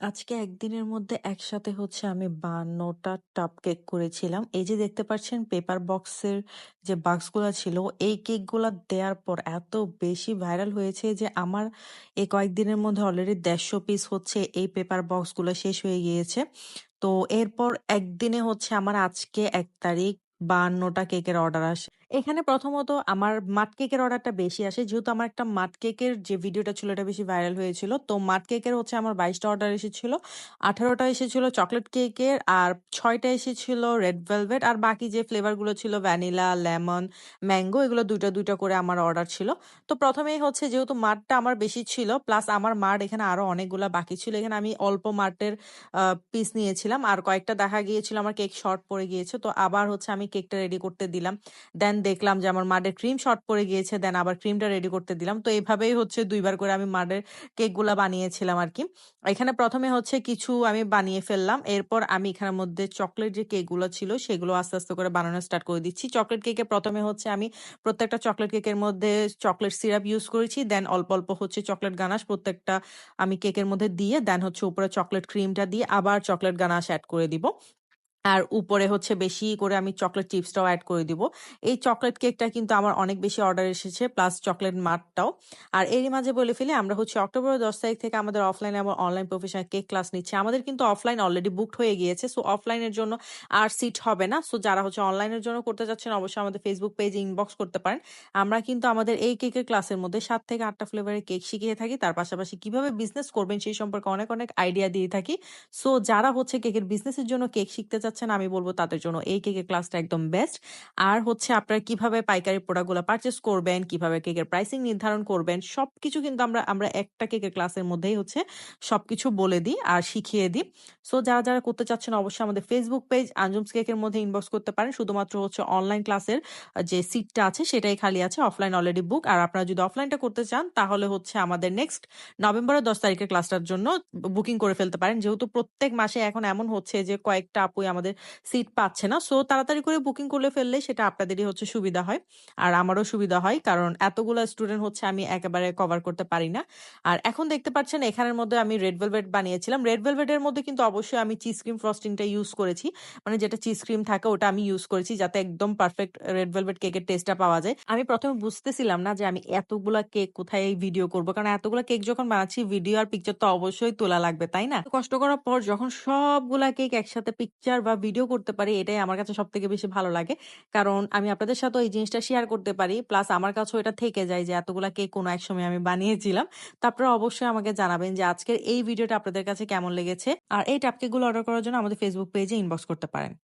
আজকে একদিনের মধ্যে একসাথে হচ্ছে আমি ৫২ টা টাপ কেক করেছিলাম। এই যে দেখতে পাচ্ছেন পেপার বক্সের যে বাক্সগুলা ছিল, এই কেকগুলা দেয়ার পর এত বেশি ভাইরাল হয়েছে যে আমার এই কয়েকদিনের মধ্যে অলরেডি ১৫০ পিস হচ্ছে এই পেপার বক্সগুলো শেষ হয়ে গিয়েছে। তো এরপর একদিনে হচ্ছে আমার আজকে এক তারিখ ৫২ টা কেকের অর্ডার আসে। এখানে প্রথমত আমার মাড কেকের অর্ডারটা বেশি আসে। যেহেতু আমার একটা মাড কেকের যে ভিডিওটা ছিল এটা বেশি ভাইরাল হয়েছিল। তো মাড কেকের হচ্ছে আমার বাইশটা অর্ডার এসেছিল। ১৮ টা এসেছিল চকলেট কেকের আর ৬ টা এসেছিল রেড ভেলভেট আর বাকি যে ফ্লেভারগুলো ছিল ভ্যানিলা, লেমন, ম্যাঙ্গো এগুলো দুইটা দুইটা করে আমার অর্ডার ছিল। তো প্রথমেই হচ্ছে যেহেতু মাডটা আমার বেশি ছিল প্লাস আমার মাড এখানে আরও অনেকগুলা বাকি ছিল। এখানে আমি অল্প মাডের আ পিস নিয়েছিলাম। আর কয়েকটা দেখা গিয়েছিল আমার কেক শর্ট পড়ে গিয়েছে। তো আবার হচ্ছে আমি কেকটা রেডি করতে দিলাম। দেন দেখলাম যে আমার মাডের ক্রিম শর্ট পড়ে গিয়েছে। দেন আবার ক্রিমটা রেডি করতে দিলাম। তো এভাবেই হচ্ছে দুইবার করে আমি মাডের কেকগুলা বানিয়েছিলাম আর কি এখানে প্রথমে হচ্ছে কিছু আমি বানিয়ে ফেললাম। এরপর আমি এখানের মধ্যে চকলেট যে কেকগুলো ছিল সেগুলো আস্তে, আস্তে করে বানানো স্টার্ট করে দিচ্ছি। চকলেট কেকে প্রথমে হচ্ছে আমি প্রত্যেকটা চকলেট কেকের মধ্যে চকলেট সিরাপ ইউজ করেছি। দেন অল্প, অল্প হচ্ছে চকলেট গানাশ প্রত্যেকটা আমি কেকের মধ্যে দিয়ে দেন হচ্ছে উপরে চকলেট ক্রিমটা দিয়ে আবার চকলেট গানাশ অ্যাড করে দিব। আর উপরে হচ্ছে বেশি করে আমি চকলেট চিপসটাও অ্যাড করে দিব। এই চকলেট কেকটা কিন্তু আমার অনেক বেশি অর্ডার এসেছে প্লাস চকলেট মাঠটাও। আর এরই মাঝে বলে ফেলি আমরা হচ্ছে অক্টোবরের ১০ তারিখ থেকে আমাদের অফলাইন এবং অনলাইন প্রফেশনাল কেক ক্লাস নিচ্ছে আমাদের কিন্তু অফলাইন অলরেডি বুকড হয়ে গিয়েছে। সো অফলাইনের জন্য আর সিট হবে না। সো যারা হচ্ছে অনলাইনের জন্য করতে চাচ্ছেন অবশ্যই আমাদের ফেসবুক পেজে ইনবক্স করতে পারেন। আমরা কিন্তু আমাদের এই কেকের ক্লাসের মধ্যে সাত থেকে আটটা ফ্লেভারের কেক শিখিয়ে থাকি। তার পাশাপাশি কীভাবে বিজনেস করবেন সেই সম্পর্কে অনেক, অনেক আইডিয়া দিয়ে থাকি। সো যারা হচ্ছে কেকের বিজনেসের জন্য কেক শিখতে চাচ্ছেন আমি বলব তাদের জন্য এই কেকের ক্লাসটা একদম বেস্ট। আর হচ্ছে আপনারা কীভাবে পাইকারি প্রোডাক্টগুলো পারচেজ করবেন, কীভাবে কেকের প্রাইসিং নির্ধারণ করবেন সবকিছু কিন্তু আমরা আমরা একটা কেকের ক্লাসের মধ্যেই হচ্ছে সবকিছু বলে দিই আর শিখিয়ে দিই। সো যারা, যারা করতে চাচ্ছেন অবশ্যই আমাদের ফেসবুক পেজ আঞ্জুমস কেকের মধ্যে ইনবক্স করতে পারেন। শুধুমাত্র হচ্ছে অনলাইন ক্লাসের যে সিটটা আছে সেটাই খালি আছে। Offline already book. আর আপনারা যদি অফলাইনটা করতে চান তাহলে হচ্ছে আমাদের নেক্সট নভেম্বরের ১০ তারিখের ক্লাসটার জন্য বুকিং করে ফেলতে পারেন। যেহেতু প্রত্যেক মাসে এখন এমন হচ্ছে যে কয়েকটা আপুই আমাদের সিট পাচ্ছে না। সো তাড়াতাড়ি করে বুকিং করে ফেললে সেটা আপনাদেরই হচ্ছে সুবিধা হয়। আর আমারও সুবিধা হয়। কারণ এতগুলা স্টুডেন্ট হচ্ছে আমি একেবারে কভার করতে পারি না। আর এখন দেখতে পাচ্ছেন এখানের মধ্যে আমি রেড ভেলভেট বানিয়েছিলাম। রেড ভেলভেট এর মধ্যে কিন্তু অবশ্যই আমি চিজ ক্রিম ফ্রস্টিংটা ইউজ করেছি। মানে যেটা চিজ ক্রিম থাকে ওটা আমি ইউজ করেছি যাতে একদম পারফেক্ট রেড ভেলভেট কেকের টেস্টটা পাওয়া যায়। আমি প্রথমে বুঝতেছিলাম না যে আমি এতগুলা কেক কোথায় ভিডিও করব। কারণ এতগুলা কেক যখন বানাচ্ছি ভিডিও আর পিকচার তো অবশ্যই তোলা লাগবে, তাই না? কষ্ট করার পর যখন সবগুলা কেক একসাথে পিকচার বা ভিডিও করতে পারি, এটাই আমার কাছে সব থেকে বেশি ভালো লাগে। কারণ আমি আপনাদের সাথে এই জিনিসটা শেয়ার করতে পারি। প্লাস আমার কাছেও এটা থেকে যায় যে এতগুলা কেক কোনো এক সময় আমি বানিয়েছিলাম। তারপরে অবশ্যই আমাকে জানাবেন যে আজকের এই ভিডিওটা আপনাদের কাছে কেমন লেগেছে। আর এই টাপকেকগুলো অর্ডার করার জন্য আমাদের ফেসবুক পেজে ইনবক্স করতে পারেন।